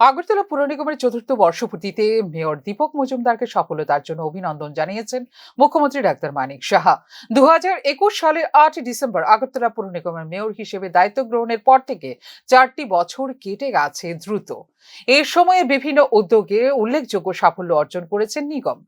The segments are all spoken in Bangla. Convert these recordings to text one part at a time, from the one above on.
আগরতলা পুর নিগমের চতুর্থ বর্ষপূর্তিতে মেয়র দীপক মজুমদারকে সফলতার জন্য অভিনন্দন জানিয়েছেন মুখ্যমন্ত্রী ডাক্তার মানিক সাহা। দু সালের আট ডিসেম্বর আগরতলা পুর নিগমের মেয়র হিসেবে দায়িত্ব গ্রহণের পর থেকে চারটি বছর কেটে গেছে দ্রুত। এই সময়ে বিভিন্ন উদ্যোগে উল্লেখযোগ্য সাফল্য অর্জন করেছেন নিগম।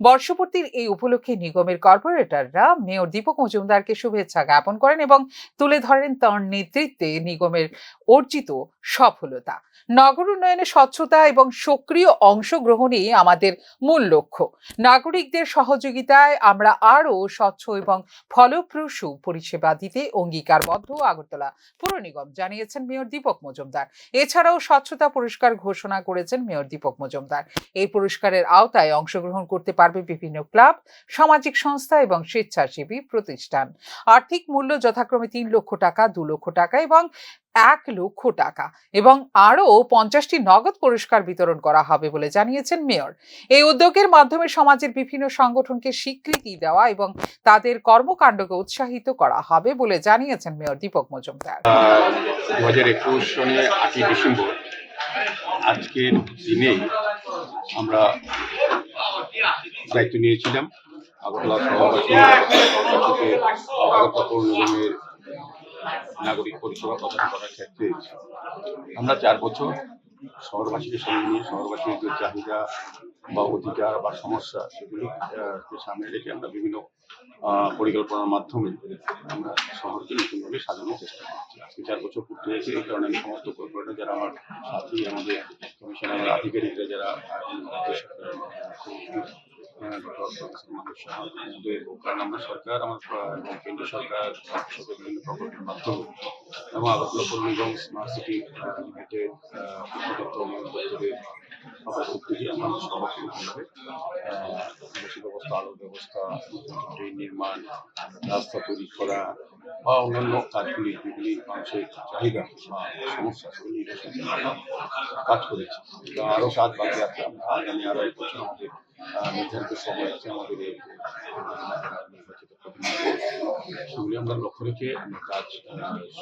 বর্ষপূর্তির এই উপলক্ষে নিগমের কর্পোরেটররা মেয়র দীপক মজুমদারকে শুভেচ্ছা জ্ঞাপন করেন এবং তুলে ধরেন তাঁর নেতৃত্বে নিগমের অর্জিত সফলতা। নগর উন্নয়নে স্বচ্ছতা এবং সক্রিয় অংশগ্রহণই আমাদের মূল লক্ষ্য। নাগরিকদের সহযোগিতায় আমরা আরও স্বচ্ছ এবং ফলপ্রসূ পরিষেবা দিতে অঙ্গীকারবদ্ধ। আগরতলা পুর নিগম জানিয়েছেন মেয়র দীপক মজুমদার। এছাড়াও স্বচ্ছতা পুরস্কার ঘোষণা করেছেন মেয়র দীপক মজুমদার। এই পুরস্কারের আওতায় অংশগ্রহণ করতে পারবে বিভিন্ন ক্লাব, সামাজিক সংস্থা এবং স্বেচ্ছাসেবী প্রতিষ্ঠান। আর্থিক মূল্য যথাক্রমে তিন লক্ষ টাকা, দু লক্ষ টাকা এবং এক লক্ষ টাকা এবং আরও পঞ্চাশটি নগদ পুরস্কার বিতরণ করা হবে বলে জানিয়েছেন মেয়র। এই উদ্যোগের মাধ্যমে সমাজের বিভিন্ন সংগঠনকে স্বীকৃতি দেওয়া এবং তাদের কর্মকাণ্ডকে উৎসাহিত করা হবে বলে জানিয়েছেন মেয়র দীপক মজুমদার। দু হাজার একুশ সনে আটই ডিসেম্বর আজকের দিনে আমরা দায়িত্ব নিয়েছিলাম। আগরতলা শহরবাসী আগরতলা নাগরিক পরিষেবা প্রদান করার ক্ষেত্রে আমরা চার বছর শহরবাসীকে সঙ্গে নিয়ে শহরবাসীর যে চাহিদা বা অধিকার বা সমস্যা সেগুলোকে সামনে রেখে আমরা বিভিন্ন পরিকল্পনার মাধ্যমে আমরা শহরকে নতুনভাবে সাজানোর চেষ্টা করছি। আজকে চার বছর পূর্তি হয়েছে, এই কারণে সমস্ত কর্পোরেটর যারা আমার সাথী, আমাদের কমিশনার, আধিকারিকরা যারা কারণ আমরা সরকার আমার কেন্দ্র সরকার বিভিন্ন প্রকল্পের মাধ্যমে এবং আগরতলা পৌর নিগম স্মার্ট সিটি লিমিটেড ব্যবস্থা ড্রেন নির্মাণ, রাস্তা তৈরি করা বা অন্যান্য কাজগুলি যেগুলি মানুষের চাহিদা বা সমস্যা কাজ করেছি। আরও কাজ বাকি আছে আগামী আরও এক বছর আমাদের নির্ধারিত সময় আছে আমাদের নির্বাচিত সেগুলি আমরা লক্ষ্য রেখে আমরা কাজ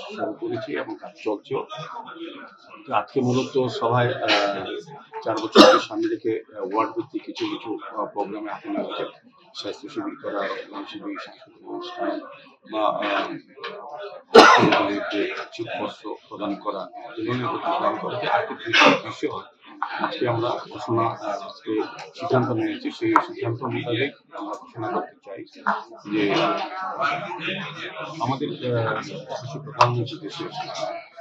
শুরু করেছি এবং কাজ চলছেও আজকে মূলত সভায় চার বছরকে সামনে রেখে ওয়ার্ড ভিত্তিক কিছু কিছু প্রোগ্রামে হাতে নিয়েছে স্বাস্থ্য শিবির করা শিবির, সাংস্কৃতিক অনুষ্ঠান বা শীতবস্ত্র প্রদান করা প্রতি প্রদান করা আর্থিক বিষয় আজকে আমরা ঘোষণা, আজকে সিদ্ধান্ত নিয়েছি, সেই সিদ্ধান্ত মোতাবেক আমরা ঘোষণা করতে চাই যে আমাদের প্রধানমন্ত্রী দেশের,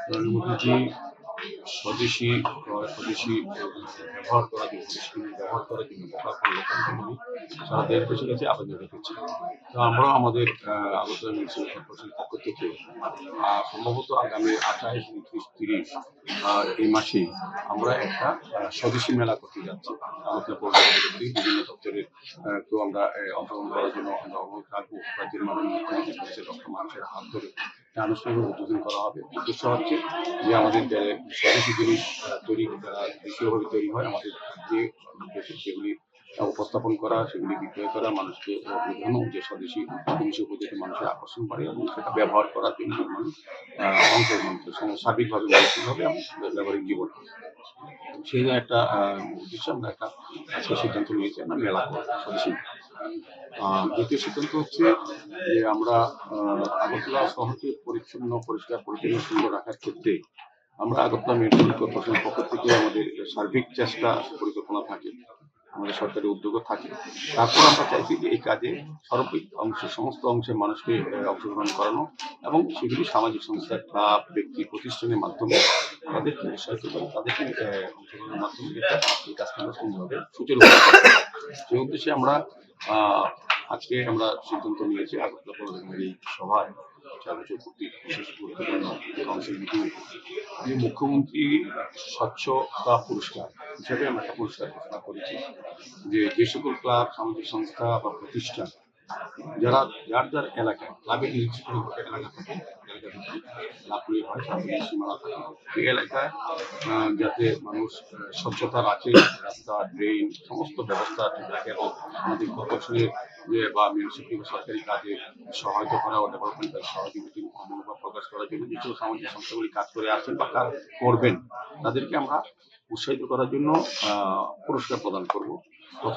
নরেন্দ্র মোদীজি স্বদেশী স্বদেশী ব্যবহার করার জন্য স্কিমের ব্যবহার করার জন্য সারা দেশবাসীর কাছে আবেদন রেখেছে তো আমরাও আমাদের আগরতলা মিউনিসিপাল কর্পোরেশনের পক্ষ থেকে। সম্ভবত আগামী আঠাশ, উনত্রিশ, তিরিশ এই মাসে আমরা একটা স্বদেশী মেলা করতে যাচ্ছি। আগরতলা পৌর বিভিন্ন দপ্তরের তো আমরা অংশগ্রহণ করার জন্য আমরা অনুরোধ রাখব রাজ্যের মাননীয় ডক্টর মানুষের হাত ধরে আনুষ্ঠানিক উদ্বোধন করা হবে। উদ্দেশ্য হচ্ছে যে আমাদের স্বদেশী জিনিস তৈরি যারা দেশীয়ভাবে তৈরি হয়। আমাদের যে সেগুলি উপস্থাপন করা, সেগুলি বিক্রয় করা, মানুষকে বোঝানো, যে স্বদেশী জিনিসের উপর যাতে মানুষের আকর্ষণ করে এবং সেটা ব্যবহার করার জন্য মানুষ অংশগ্রহণ করে সার্বিকভাবে মানসিকভাবে ব্যবহারিক জীবন সেই জন্য একটা উদ্দেশ্য আমরা একটা আজকে সিদ্ধান্ত নিয়েছি, আমরা মেলা স্বদেশী দ্বিতীয় সিদ্ধান্ত হচ্ছে যে আমরা আগরতলা শহরকে পরিচ্ছন্ন, পরিষ্কার, পরিচ্ছন্ন, সুন্দর রাখার ক্ষেত্রে আমরা আগরতলা মিউনিসিপাল কর্পোরেশনের পক্ষ থেকে আমাদের সার্বিক চেষ্টা পরিকল্পনা থাকে, আমাদের সরকারি উদ্যোগও থাকে। তারপর আমরা চাইছি যে এই কাজে সর্বিক অংশে, সমস্ত অংশের মানুষকে অংশগ্রহণ করানো এবং সেগুলি সামাজিক সংস্থা, ক্লাব, ব্যক্তি, প্রতিষ্ঠানের মাধ্যমে তাদেরকে উৎসাহিত করে, তাদেরকে অংশগ্রহণের মাধ্যমে এই কাজটা আমরা সুন্দরভাবে করতে সেই উদ্দেশ্যে আমরা আজকে আমরা সিদ্ধান্ত নিয়েছি আগরতলা এই সভায় মুখ্যমন্ত্রী স্বচ্ছতা পুরস্কার হিসেবে আমরা একটা পুরস্কার ঘোষণা করেছি যে যে সকল ক্লাব, সামাজিক সংস্থা বা প্রতিষ্ঠান, যারা যার যার এলাকায়, ক্লাবের নির্দিষ্ট এলাকা থাকে এলাকায় যাতে মানুষ স্বচ্ছতা রাখে রাস্তা, ড্রেন, সমস্ত ব্যবস্থা ঠিক রাখে এবং আমাদের কর্পোরেশনের বা মিউনিসিপালিটি সরকারি কাজে সহায়তা করা ও ডেভেলপমেন্ট সহযোগিতা মনোভাব প্রকাশ করার জন্য যেসব সামাজিক সংস্থাগুলি কাজ করে আসছেন বা কাজ করবেন, তাদেরকে আমরা উৎসাহিত করার জন্য পুরস্কার প্রদান করব। প্রথম